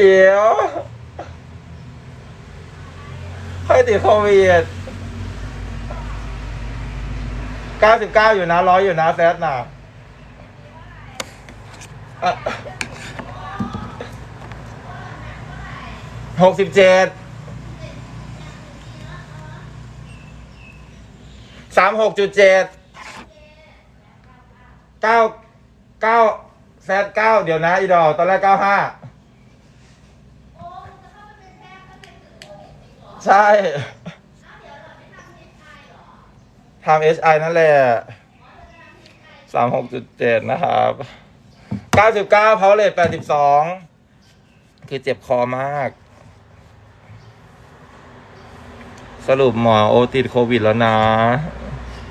อิ๋ยวค่อยติดโควิดเก้าสิบเก้าอยู่นะร้อยอยู่นะแซดน่ะหกสิบเจ็ดสามหกจุดเจ็ดเก้าเก้าแซดเก้าเดี๋ยวนะ อีดอกตอนแรกเก้าห้า ใช่ทำ HI นั่นแหละสามหกจุดเจ็ดนะครับเก้าสิบเก้าเพาเลทแปดสิบสองคือเจ็บคอมาก สรุปหมอโอติดโควิดแล้วนะ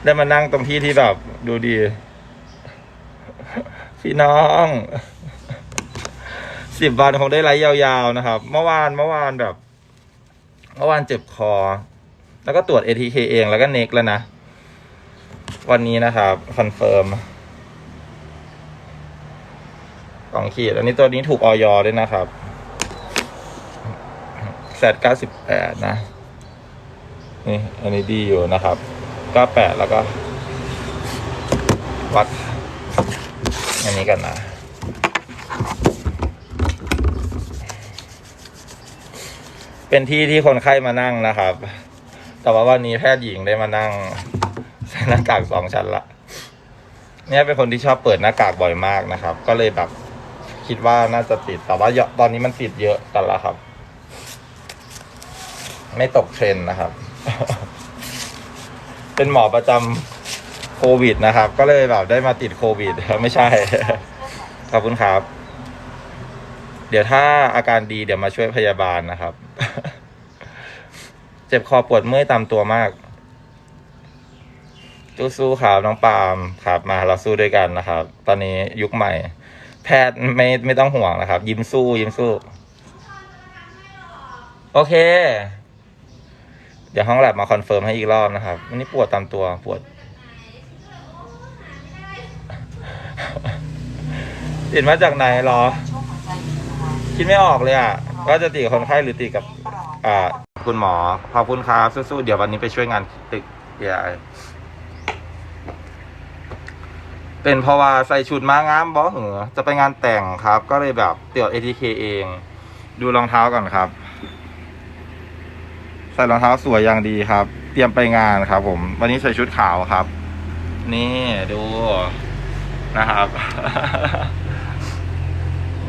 ได้มานั่งตรงที่ที่แบบ ดูดี พี่น้องสิบวันคงได้ไลฟ์ยาวๆนะครับ เมื่อวานเมื่อวานแบบ เมื่อวานเจ็บคอ แล้วก็ตรวจ ATK เองแล้วก็เน็กแล้วนะ วันนี้นะครับ คอนเฟิร์มสองขีด อันนี้ตัวนี้ถูกออยด้วยนะครับแซดเก้าสิบแปดนะ นี่อันนี้ดีอยู่นะครับเก้าแปดแล้วก็ วัด อันนี้กันนะ เป็นที่ที่คนไข้มานั่งนะครับ แต่ว่าวันนี้แพทย์หญิงได้มานั่งใส่หน้ากากสองชั้นละ เนี่ยเป็นคนที่ชอบเปิดหน้ากากบ่อยมากนะครับ ก็เลยแบบคิดว่าน่าจะติด แต่ว่าตอนนี้มันติดเยอะกันแล้วครับ ไม่ตกเทรนนะครับ เป็นหมอประจำโควิดนะครับ ก็เลยแบบได้มาติดโควิดไม่ใช่ ขอบคุณครับ เดี๋ยวถ้าอาการดีเดี๋ยวมาช่วยพยาบาลนะครับ เจ็บคอปวดเมื่อยตามตัวมากสู้ๆครับน้องปาล์มครับมาเราสู้ด้วยกันนะครับ ตอนนี้ยุคใหม่ แพทย์ไม่ไม่ต้องห่วงนะครับ ยิ้มสู้ยิ้มสู้ โอเค เดี๋ยวห้องแลบมาคอนเฟิร์มให้อีกรอบนะครับวันนี้ปวดตามตัวปวดติดมาจากไหนหรอ คิดไม่ออกเลยอะ ว่าจะติดกับคนไข้หรือติกับอ่าคุณหมอขอบคุณครับสู้ๆเดี๋ยววันนี้ไปช่วยงานตึกใหญ่เป็นเพราะว่าใส่ชุดมางามบอเหรอจะไปงานแต่งครับ ก็เลยแบบเตี่ยว ATK เอง ดูรองเท้าก่อนครับ ใส่รองเท้าสวยอย่างดีครับ เตรียมไปงานครับ ผม วันนี้ใส่ชุดขาวครับ นี่ดูนะครับ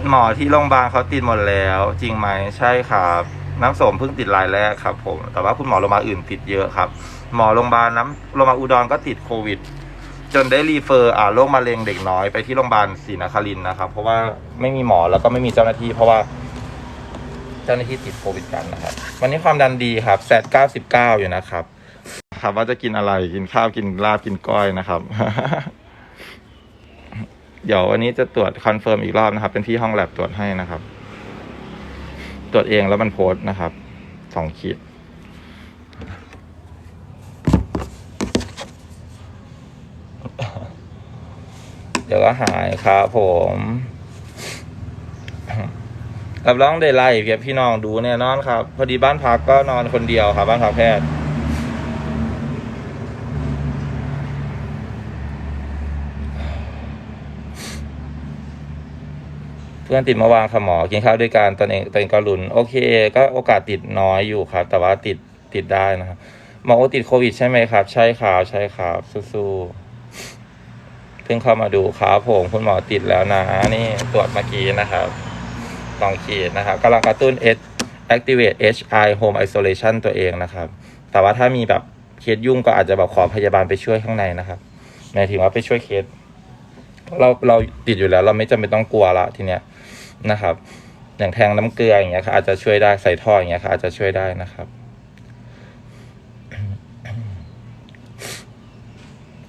หมอที่โรงพยาบาลเขาติดหมดแล้ว จริงไหมใช่ครับ น้ำสมเพิ่งติดรายแรกครับ ผม แต่ว่าคุณหมอโรงพยาบาลอื่นติดเยอะครับ หมอโรงพยาบาลน้ำโรงพยาบาลอุดรก็ติดโควิด จนได้รีเฟอร์อ่าโรคมะเร็งเด็กน้อยไปที่โรงพยาบาลศรีนครินทร์นะครับ เพราะว่าไม่มีหมอแล้วก็ไม่มีเจ้าหน้าที่ เพราะว่าเจ้าหน้าที่ติดโควิดกันนะครับ วันนี้ความดันดีครับแซดเก้าสิบเก้าอยู่นะครับ ครับว่าจะกินอะไรกินข้าวกินลาบกินก้อยนะครับ เดี๋ยววันนี้จะตรวจคอนเฟิร์มอีกรอบนะครับ เป็นที่ห้องแลบตรวจให้นะครับ ตรวจเองแล้วมันโพสต์นะครับสองขีดเดี๋ยวก็หายครับผมรับรองได้ไล่เพียบพี่น้องดูแน่นอนครับ พอดีบ้านพักก็นอนคนเดียวครับ บ้านพักแพทย์ เพื่อนติดเมื่อวานค่ะหมอกินข้าวด้วยกันตอนเองตอนเองก็รุนโอเค ก็โอกาสติดน้อยอยู่ครับ แต่ว่าติดติดได้นะครับหมอโอติดโควิดใช่ไหมครับ ใช่ครับใช่ครับสู้ๆเพิ่งเข้ามาดูครับผมคุณหมอติดแล้วนะ นี่ตรวจเมื่อกี้นะครับลองขีดนะครับกำลังกระตุ้น H activate HI home isolation ตัวเองนะครับ แต่ว่าถ้ามีแบบเคสยุ่งก็อาจจะแบบขอพยาบาลไปช่วยข้างในนะครับหมายถึงว่าไปช่วยเคสเราเราติดอยู่แล้ว เราไม่จำเป็นต้องกลัวละทีเนี้ย นะครับ อย่างแทงน้ำเกลืออย่างเงี้ยค่ะอาจจะช่วยได้ใส่ท่ออย่างเงี้ยค่ะอาจจะช่วยได้นะครับ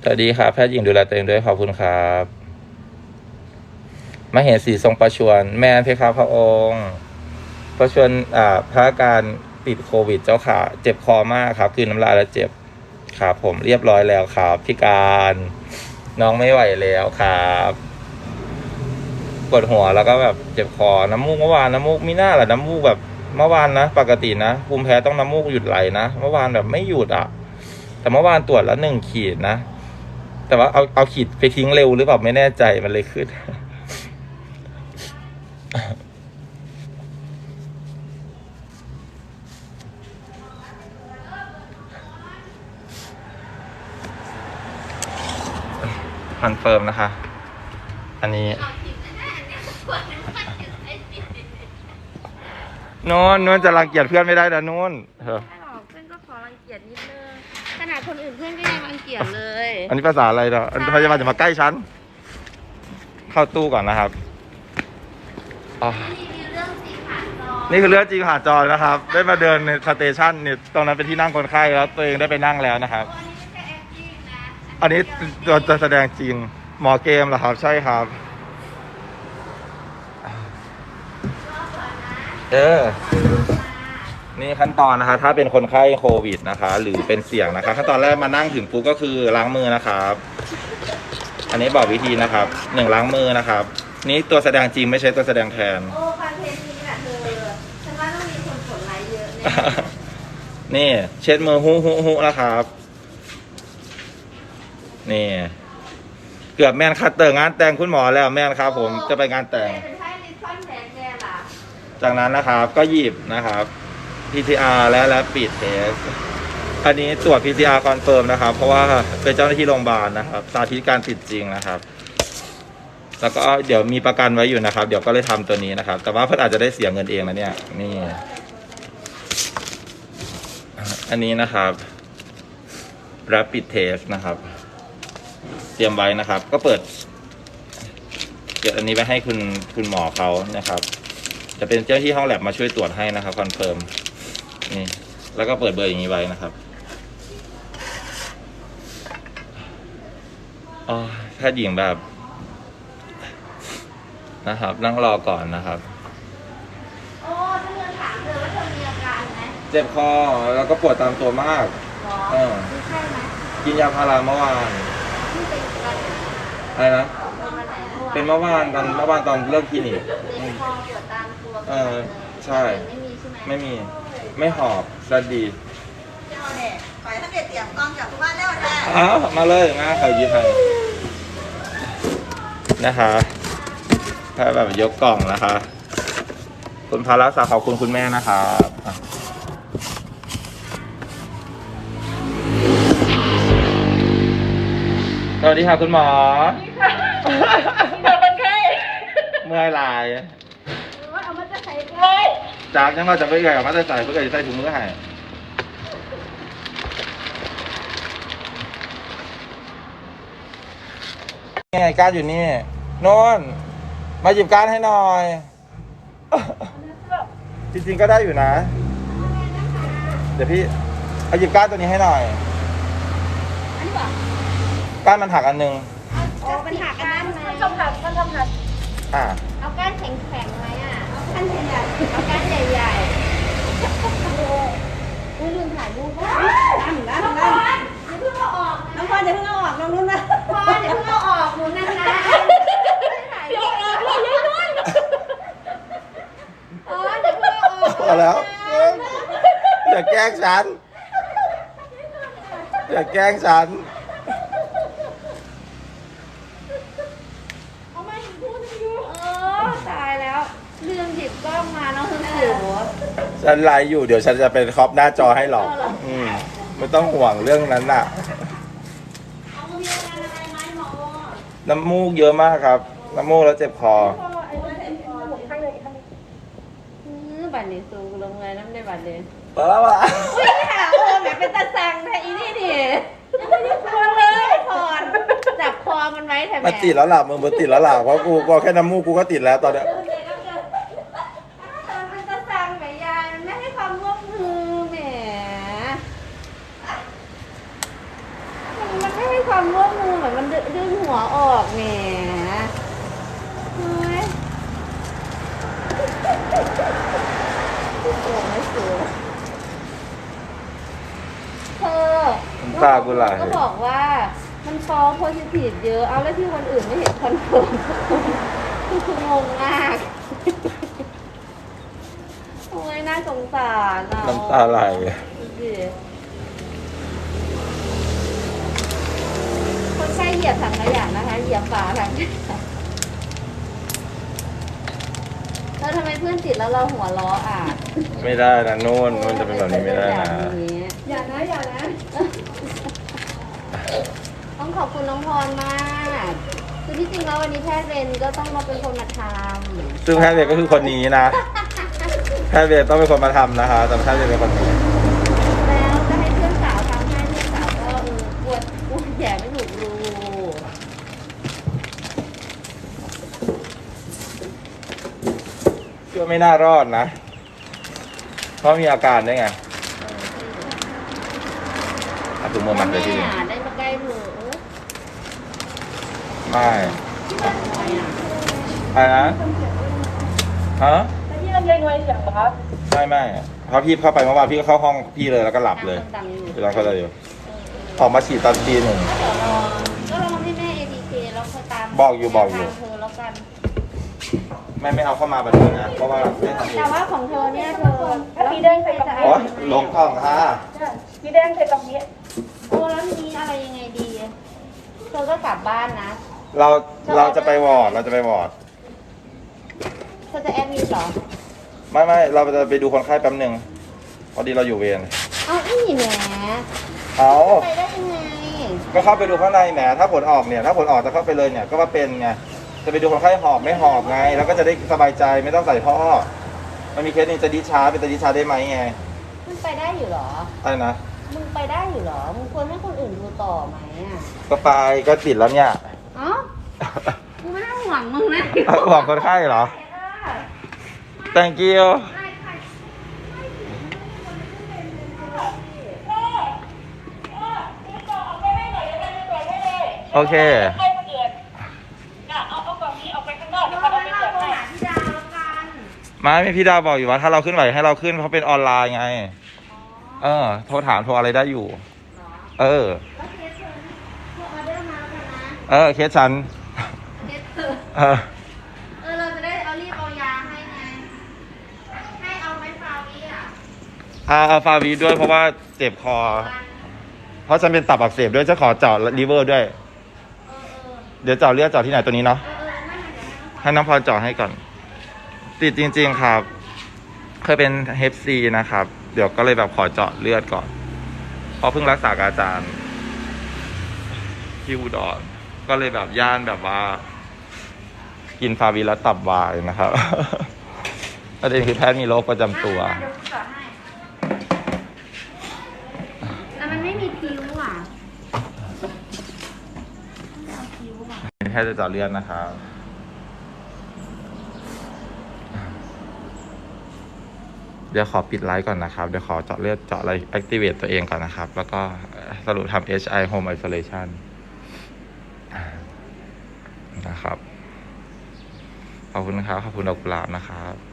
สวัสดีครับแพทย์หญิงดูแลตัวเองด้วยขอบคุณครับมาเห็นสีทรงประชวน แม่เพคะพระองค์ประชวนอ่าพระการติดโควิดเจ้าค่ะ เจ็บคอมากครับ คือน้ำลายแล้วเจ็บครับผมเรียบร้อยแล้วครับ พี่การ น้องไม่ไหวแล้วครับ ปวดหัวแล้วก็แบบเจ็บคอน้ำมูกเมื่อวานน้ำมูกมีหน้าแหละน้ำมูกแบบเมื่อวานนะ ปกตินะภูมิแพ้ต้องน้ำมูกหยุดไหลนะเมื่อวานแบบไม่หยุดอะ แต่เมื่อวานตรวจแล้วหนึ่งขีดนะ แต่ว่าเอาเอาขีดไปทิ้งเร็วหรือเปล่าไม่แน่ใจมันเลยขึ้นคอนเฟิร์มนะคะ อันนี้ น้นโน้นจะรังเกียจเพื่อนไม่ได้นะโน้นเออไม่หรอกเพื่อนก็ขอรังเกียจนิดนึงขนาดคนอื่นเพื่อนก็ยังรังเกียจเลยอันนี้ภาษาอะไรเนาะอันพยาบาลจะมาใกล้ฉัน เข้าตู้ก่อนนะครับอ๋อนี่มีเรื่องสีผ่านจอนี่คือเรื่องจริงผ่านจอนะครับ ได้มาเดินในสเตชันเนี่ยตรงนั้นเป็นที่นั่งคนไข้แล้วตัวเองได้ไปนั่งแล้วนะครับอันนี้ไม่ใช่แอคติ้งนะอันนี้ตัวจะแสดงจริงหมอเกมเหรอครับ ใช่ครับ เออ นี่ขั้นตอนนะคะ ถ้าเป็นคนไข้โควิดนะคะ หรือเป็นเสี่ยงนะคะ ขั้นตอนแรกมานั่งถึงปุ๊บก็คือล้างมือนะครับ อันนี้บอกวิธีนะครับหนึ่งล้างมือนะครับ นี่ตัวแสดงจริงไม่ใช่ตัวแสดงแทน โอ้คอนเทนต์นี้แหละเธอฉันว่าต้องมีคนกดไลค์เยอะแน่นี่ เช็ดมือหุหุหุนะครับ นี่ เกือบแม่นคัดเตอร์งานแต่งคุณหมอแล้วแม่นครับ ผมจะไปงานแต่งเป็นไพ่ลิซอนแดงแกล่ะ จากนั้นนะครับก็หยิบนะครับ PCR และและปิดเทสอันนี้ตรวจ PCR คอนเฟิร์มนะครับ เพราะว่าเป็นเจ้าหน้าที่โรงพยาบาลนะครับ สาธิตการติดจริงนะครับ แล้วก็เดี๋ยวมีประกันไว้อยู่นะครับ เดี๋ยวก็เลยทำตัวนี้นะครับ แต่ว่าเพื่อนอาจจะได้เสียเงินเองนะเนี่ย นี่ อันนี้นะครับ rapid test นะครับ เตรียมไว้นะครับ ก็เปิดเดี๋ยวอันนี้ไปให้คุณคุณหมอเขานะครับ จะเป็นเจ้าหน้าที่ห้องแลบมาช่วยตรวจให้นะครับคอนเฟิร์มนี่แล้วก็เปิดเบอร์อย่างนี้ไว้นะครับอ๋อแพทย์หญิงแบบนะครับ นั่งรอก่อนนะครับ โอ้ถ้าเธอถามเธอว่าเธอมีอาการไหมเจ็บคอแล้วก็ปวดตามตัวมากหมอเออคือใช่ไหมกินยาพาราเมื่อวานที่เป็นวันไหนอะไรนะเป็นวันไหนเป็นเมื่อวานตอนเมื่อวานตอนเลิกคลินิก เจ็บคอปวดตามตัว เออใช่ไม่มีใช่ไหมไม่มี ไม่หอบสดีเจ้าเนี่ยไปถ้าเด็ดเตรียมกล้องจากทุกบ้านแล้วแน่อ้าวมาเลยงาเขายิบให้นะคะถ้าแบบยกกล่องนะคะ คุณพารักษาขอบคุณคุณแม่นะครับอะสวัสดีค่ะคุณหมอเดี๋ยวคนไข้ เมื่อยหลาย ใส่ไว้จากยังว่าจะไปเอ่ยกับมาแต่ใส่เพื่อจะใส่ถุงมือให้นี่ไงการดอยู่นี่โน่นมาหยิบการดให้หน่อย จริงๆก็ได้อยู่นะ เดี๋ยวพี่เอาหยิบการดตัวนี้ให้หน่อย อันนี้ป่ะการดมันหักอันหนึง อ๋อเป็นหักอันนั้นไหมมันต้องหักมันต้องหักอ่า เอาก้านแข็งๆไหมอะเอาก้า นใหญ่ๆเอาก้านใหญ่ๆอุ้ยลืมถ่ายรูปว่านั่นนั่นน้องพนั่นรอย่าเพิ่งเอาออกน้องพรอย่าเพิ่งเอาออกน้องนุ่นนะพรอย่าเพิ่งเอาออกหนูนานๆถ่ายรูปเลยเลยเลยพรอย่าเพิ่งเอาออกพอแล้วอย่าแกล้งฉันอย่าแกล้งฉัน เอามาอีกคู่หนึงอยู่เออตายแล้วลื มหยิบกล้องมาน้องคือสิวฉันไลฟ์อยู่เดี๋ยวฉันจะเป็นครอปหน้าจอให้หรอกเอาเหรออือืมไม่ต้องห่วงเรื่องนั้นน่ะเอามีอาการอะไรไหมหมอน้ำมูกเยอะมากครับ น้ำมูกแล้วเจ็บคออือบัตรนี้สูงลงเลยน้ำได้บัตรเลยเปล่าวะอุ้ยหาโอแหมเป็นตาสังแท้อีนี่ดิยังไม่ได้พอนเลยพอนจับคอมันไว้แถวมันติดแล้วล่ะมึงมันติดแล้วล่ะเพราะกูกูแค่น้ำมูกกูก็ติดแล้วตอนเนี้ย มันตาสังแหมยายมันไม่ให้ความร่วมมือแหมมันมันไม่ให้ความร่วมมือเหมือนมันดึดึง หัวออกแหมเฮ้ยโอ้ไม่สวยเธอตากูไหลก็บอกว่ามันฟอลโพซิทีฟเยอะเอาแล้วที่คนอื่นไม่เห็นคอนเฟิร์มงงมากโอ้ยน่าสงสารอะน้ำตาไหล ยียบถังขยะนะคะ เหยียบฝาถังขยะแล้วทำไมเพื่อนติดแล้วเราหัวล้ออะไม่ได้นะนู่นมันจะเป็นแบบนี้ไม่ได้นะอย่านะอย่านะ ต้องขอบคุณน้องพรมากคือที่จริงแล้ววันนี้แพทย์เวรก็ต้องมาเป็นคนมาทำซึ่งแพทย์เวรก็คือคนนี้นะ แพทย์เวรต้องเป็นคนมาทำนะคะแต่แพทย์เวรเป็นคนนี้ แล้วจะให้เพื่อนสาวทำให้เพื่อนสาวก็เออปวดปวดแย่ไม่ถูกรู เชื่อ ไม่น่ารอดนะ เพราะมีอาการได้วยไงเอาถุงมือมัดเลยทีแม่เดียวอะได้มาใกล้เธอเออไม่ทำไมอะอะไรนะฮะแล้วที่เราเรียนไว้เสียงเหรอครับไม่ไม่เพราะพี่เข้าไปเมื่อวานพี่ก็เข้าห้องพี่เลยแล้วก็หลับเลยดังๆอยู่เดี๋ยวเราก็เลยออกมาฉีดตอนตีหนึ่งก็เดี๋ยวรอก็รอให้แม่ ATK แล้วค่อยตามบอกอยู่บอกอยู่ทางเธอแล้วกัน แม่ไม่เอาเข้ามาแบบนี้นะ เพราะว่าไม่ทำเอแต่งว่าของเธอเนี่ยเธอถ้ามีแดงใส่กล่องโอ๊ยลงกล้องค่ะมีแดงใส่กล่องนี้โอ้แล้วทีนี้อะไรยังไงดี เธอก็กลับบ้านนะ เราเราจะไปวอร์ดเราจะไปวอร์ดเธอจะแอดมิดเหรอ ไม่ไม่เราจะไปดูคนไข้แป๊บหนึ่งพอดีเราอยู่เวรเอาอีแหมเอาไปได้ยังไง ก็เข้าไปดูข้างในแหมถ้าผลออกเนี่ย ถ้าผลออกจะเข้าไปเลยเนี่ย ก็ว่าเป็นไง จะไปดูคนไข้หอบไม่หอบไง แล้วก็จะได้สบายใจไม่ต้องใส่ท่อมันมีเคสหนึงจะดิชาร์จเป็นจะดิชาร์จได้ไหมไงมึงไปได้อยู่เหรอ อะไรนะมึงไปได้อยู่เหรอ มึงควรให้คนอื่นดูต่อไหมอะก็ไปก็ติดแล้วเนี่ยเอ้ากูไม่ได้หวังมึงนะหวังคนไข้เหรอ thank you โอเค ไม่ไม่พี่ดาวบอกอยู่ว่า ถ้าเราขึ้นไหวให้เราขึ้นเพราะเป็นออนไลน์ไง เออ โทรถามโทรอะไรได้อยู่ เออแล้วเคสเธอเธอออเดอร์มาแล้วกันนะเออ เคสฉันเคสเธอเออ เออ เราจะได้เอารีบเอายาให้ไง ให้เอาไหมฟาวิอะเอาเอาฟาวีด้วยเพราะว่าเจ็บคอ เพราะฉันเป็นตับอักเสบด้วยจะขอเจาะลิเวอร์ด้วยเออเออเดี๋ยวเจาะเลือดเจาะที่ไหนตัวนี้เนาะเออเออไม่เป็นไรเดี๋ยวให้น้องให้น้องพรเจาะให้ก่อน ติดจริง ๆ ครับ เคยเป็นเฮปซีนะครับ เดี๋ยวก็เลยแบบขอเจาะเลือดก่อน เพราะเพิ่งรักษากับอาจารย์ที่อุดรก็เลยแบบย่านแบบว่า กินฟาวีแล้วตับวายนะครับประเด็นคือแพทย์มีโรคประจำตัวเดี๋ยวกูเจาะให้แต่มันไม่มีคิ้วอะไม่เอาคิ้วอะแพทย์จะเจาะเลือดนะครับ เดี๋ยวขอปิดไลฟ์ก่อนนะครับ เดี๋ยวขอเจาะเลือดเจาะอะไร activate ตัวเองก่อนนะครับ แล้วก็สรุปทำ HI home isolation นะครับ ขอบคุณนะครับ ขอบคุณดอกกุหลาบนะครับ